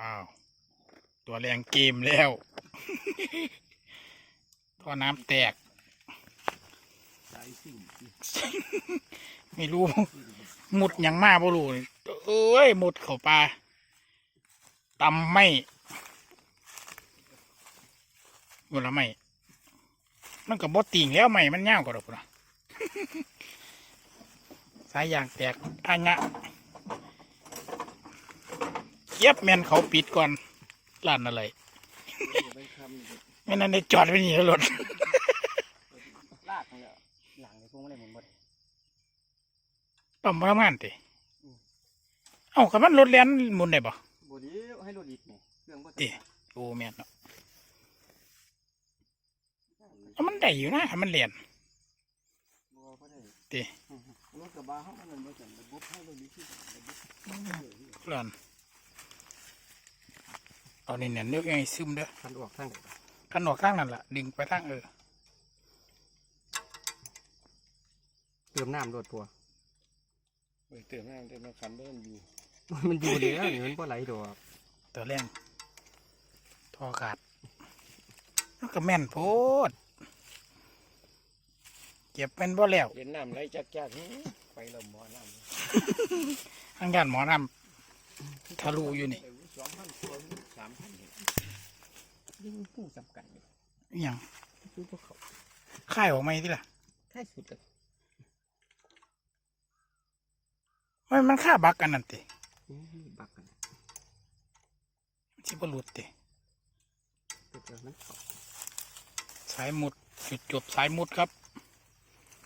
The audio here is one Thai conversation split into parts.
อ้าว ตัวแรงเกมแล้ว ท่อน้ำแตกสายสิ่งที่ไม่รู้ หมุดหยังมาบ่รู้นี่เอ้ย หมุดเข้าปลาตำไม่หมดละไม่ มันก็บ่ติ่งแล้วไม่มันยาวกว่าดอกพุ่นนะสายยางแตกอันงะ เย็บแมนเขาปิดก่อนร้านอะไรไปคำไม่นั้นได้จอดไว้นี่แล้วรถลากเลยหลังในพวกมันเลยหมุนหมดปั๊มมาทำงานติเอ้าคันมันรถแล่นหมุนได้บ่บดีให้รถอีกนี่เครื่องบ่ติโอ้แม่นเนาะเอามันได้อยู่นะคันมันเลียนบ่ก็ได้ติรถกระบะเขามันบ่จังระบบให้รถอีกที่ระบบร้อน เอานี่เนี่ยนึกยังไงซึมเด้อคันออกทางไหนคันออกข้างนั่นล่ะดึงไปทางเออเติมน้ำรถปัวเฮ้ยเตือนให้เตือนขันเริ่มอยู่ มันอยู่เลยนี่มันบ่ไหลดอกตัวแรงทอขาดมันก็แม่นโพดเก็บเป็นบ่แล้วเห็นน้ำไหลจักจักไปลมบ่อน้ำทางด้านหมอนำทะลุอยู่นี่ สองพันตัวสามพัน ยิ่งผู้จำกัดนี่อิหยังคือพวกเขาค่ายออกไหมที่ล่ะแค่สุดเลยมันมันค่าบักกันนั่นติอื้อบักกันที่บรุษติเกิดจากนั้นเขาสายมุดจุดจบสายมุดครับ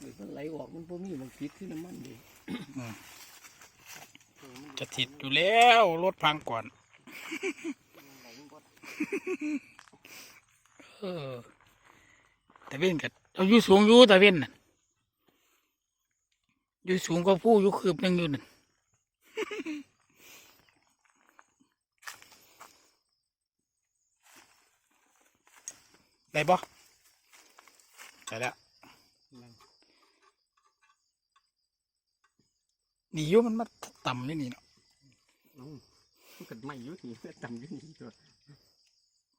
หรือมันไหลออกมันบ่มีมันคิดขึ้นน้ำมันดิอืมจะติดอยู่แล้วรถพังก่อนเอ อแต่เว้นกับเอาอยู่สูงอยู่แต่เว้นน่ะอยู่สูงก็ผู้อยู่คืบหนึงอยู่นั่นได้ปะได้แล้วนี่อยุมันมาต่ำนี่นี่เนาะน้องมันก็ไม่อยุ่นี่ต่ำอยุ่นี่ตัว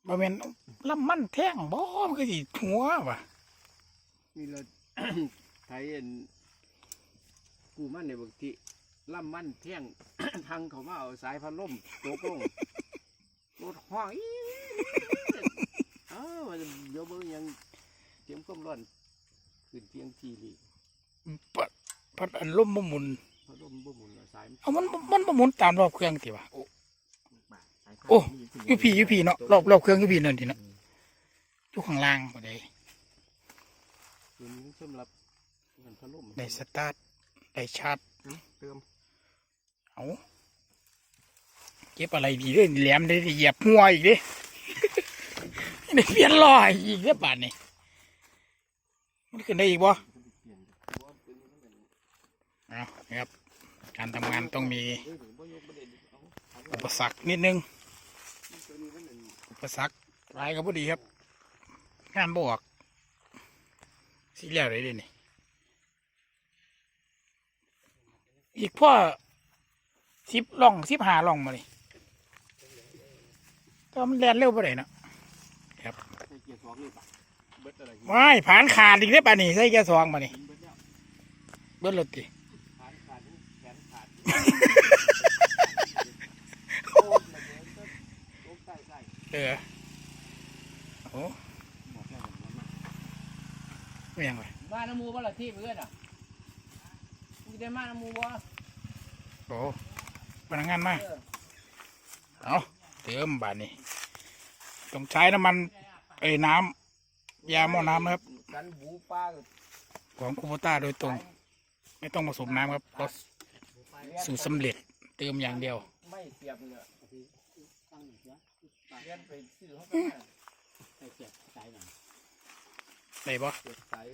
บ่แม่น ลำมันแท่งบ่มันก็สิหัวว่ะนี่เรา ไทยเอ็นกูมันในบางทีลำมันเที่ยงทางเขามาเอาสายพัดลมโตกลงรถห้องอีเอ้ามันเดี๋ยวเบิ่งยังเตรียมก้มร้อนขึ้นเทียงทีนี่ปัดพัดอันลมบ่หมุนพัดลมบ่หมุนสายเอามันมันบ่หมุนตามรอบเครื่องติว่ะ โอ้ อยู่พี่อยู่พี่เนาะรอบรอบเครื่องอยู่พี่นั่นทีเนาะ อ ยู่ข้างล่างบ่ได้ตัวนี้สำหรับงานพัดลมได้สตาร์ทได้ชาร์จเอาเติมเอาเก็บอะไรดีเด้อแหลมได้เหยียบหัวอีกเด้ได้เปลี่ยนล้ออีกเด้อบาดนี้มันขึ้นได้อีกบ่เปลี่ยนตัวตัวนี้มันเป็นเอาครับ การทำงานต้องมีเอ้ยบ่ยกบ่ได้เอาเอาอุปสรรคนิดนึงตัวนี้มันเป็นอุปสรรคหลายก็พอดีครับ งานบออกสิแล้วเลยเดี๋ยวนี่อีกพ่อสิบล่องสิบหาล่องมาเลยก็มันแลนเร็วไปไหนเนาะใส่เกียร์สองนี่ปะเบิดอะไรว้ายผ่านขาดอีกแล้ป่ะนี่ใส่แกสองมานี่เบิดแล้วเบิ้ลรถดิเออโอ้ บอกแล้วมันมา ไม่ยังไงมาน้ำมูบ่ล่ะที่เพื่อนอะมีได้มาน้ำมูบ่โอ้พนักงานมาเออเอาเติมบาทนี่ต้องใช้น้ำมันเอ้ยน้ำยาหม้อน้ำนะครับกันหูปลาของคูโบต้าโดยตรง ไม่ต้องผสมน้ำครับเพราะสูตรสำเร็จเติมอย่างเดียวไม่เสียบเนี่ยเรียนไปซื้อเขาไปมา ใส่เกียร์สายหนัง ได้ปะเกียร์สาย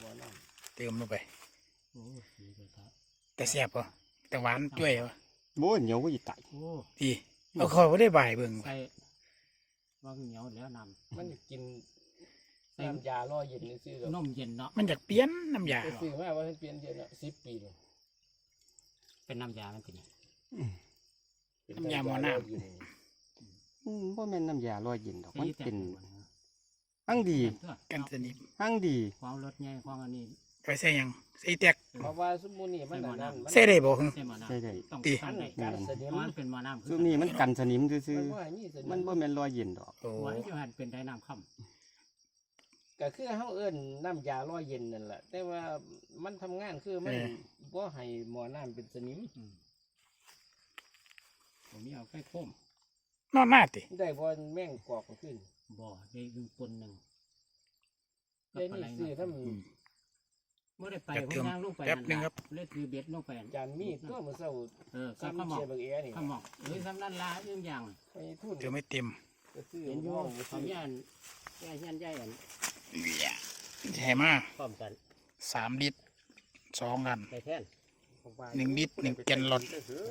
บัวน้ำเติมลงไป โอ้ยดีเลยครับแต่แซ่บปะแต่หวานจ้วยปะโบ้เหนียวก็จะไต่โอ้ดีเอาคอยไม่ได้บ่ายเบิ่งใส่ว่าเหนียวแล้วนมันจะกินน้ำยาล่อเย็นนี่ซื้อำนมเย็นเนาะมันอยากเปลี่ยนน้ำยาไปซื้อมาว่าให้เปลี่ยนเดือนละสิบปีเลยเป็นน้ำยามันเป็นยังเป็นน้ำยาหม้อน้เย็นอืมบ่แม่นน้ำยาลอยเย็นดอกมันสีแตกเป็นอยู่บ่ หั่งดีตัวกันสนิมหั่งดีความรถใหญ่ความอันนี้ไปใส่หยังใส่แตกเพราะว่าสมุนี่มันอันนั่นมันใส่ได้บ่ฮึใช่หมอน้ำใช่ได้ต้องติต้องได้การสนิมมันเป็นหมอน้ำซุมนี้มันกันสนิมซื่อมันว่านี่สนิๆมันบ่แม่นลอยเย็นดอกโอ้หัวที่อยู่หันเป็นไดน้ำค่ำก็คือเฮาเอิ้นน้ำยาร้อยเย็นนั่นแหละแต่ว่ามันทำงานคือมันบ่ให้หมอน้ำเป็นสนิมผมมีเอาใกล้โค้มนอนหน้าติได้บ่แม่งกอกขึ้น บ่ได้ดึงปนหนึ่งได้นี่ซื้อถ้ามันอืมเมื่อได้ไปแป๊บผมเดียวย่างลงไปแป๊บหนึ่งครับ เล่นคือเบ็ดลงไปจานมีตัวมื้อเช้าเออก็ซ้ำขมอเชียกร์บักเอนี่ขมอกหรือซ้ำนั่นลาเรื่องอย่างไปทุนเดี๋ยวไม่เต็มก็ซื้อเห็นอยู่ห้องเขาซื้อย่านย่านย่านย่านใช่มาพร้อมกันสามลิตรสองกันไปแท่นหนึ่งลิตรหนึ่งแกนลอน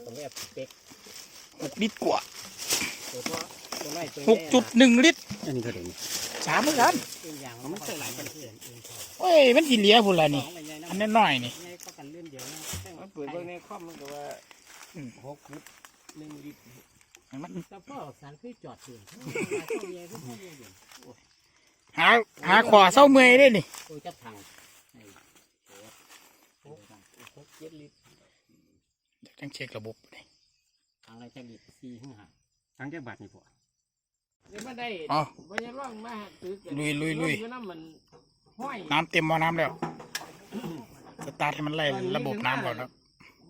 ตรงนี้เป็กหกลิตรกว่า ตัวพ่อตัวน้อยตัว หกจุดหนึ่งลิตรอันนี้เท่าใดนี่สามเหมือนกันเรื่องอย่างมันใส่หลายกันเพื่อนเองพอโอ้ยมันสิเหลียพุ่นละสนี่องใหญ่ๆอันนะน้อยๆนี่ใหญ่ก็กันเล่นเดียวนะแต่มัว่านเปิดเบิ่งในคอมมันก็ว่าอืม6ลิตร1ลิตรมันแต่พ่อสารคือจอดอยู่เข้าเมียคือเข้าเมียอยู่หาหาขวาเศร้าเมื่อยได้นี่โอ้ยจับทางไอ้โอ้6 7ลิตรต้องเช็คระบบนี่ทางอะไรจะดีสี่ห้าทั้งจักบาทนี่พ่อ นี่มันได้อ๋อบ่ยังร้องมาตึกลุยลุยลุยอยู่น้ำมันห้อยน้ำเต็มบ่อน้ำแล้ว สตาร์ทให้มันไล่ระบบน้ำก่อนครับ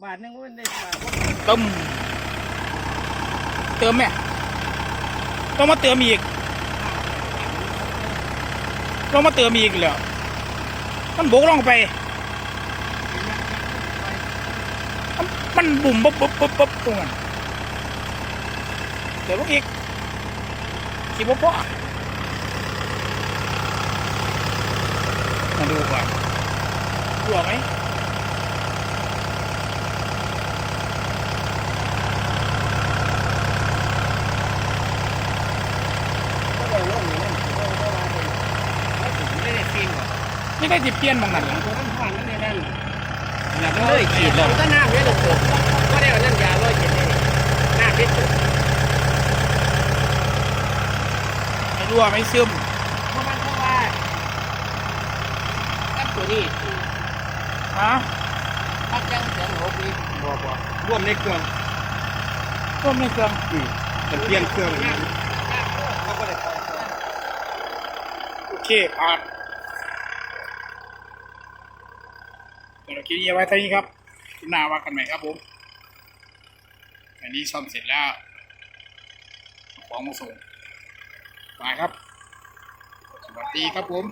บาทหนึงมันได้บาทต้มเติมไหมต้องมาเติมอีกต้องมาเติมอีกแล้วมันบกลงไป มันมันบุ่มปุ๊บปุ๊บปุ๊บปุ๊บตรงนั้นเดี๋ยวลูกอีก สิบพ่อมาดูก่อนรั่วไหมก็ได้ลงอยู่นั่นก็ได้ว่าได้ไม่ได้ฟินหรอกไม่ได้จิเปลี่ยนบางนั้นล่ะตัวน้ำผ่านนั่นในนั้นอยากเลยขีดแล้วก็น้ำเยอะเลยก็ได้เอาน้ำยาร้อยเย็นเลยน้ำเด็ดสุด ไม่ รั่วไม่ซึมเพราะมันเพราะว่าตั้งตัวนี้ฮะถ้าจังเสียงหกนี้บ่บ่รวมในเครื่องต้มในเครื่องอืมมันเปลี่ยนเครื่องน้ำน้ำเขาก็ได้ปล่อยโอเคผ่านสำหรับคลิปนี้เอาไว้เท่านี้ครับคลิปหน้าว่ากันใหม่ครับผมอันนี้ซ่อมเสร็จแล้วเอาของมาส่ง ไปครับ สวัสดีครับผม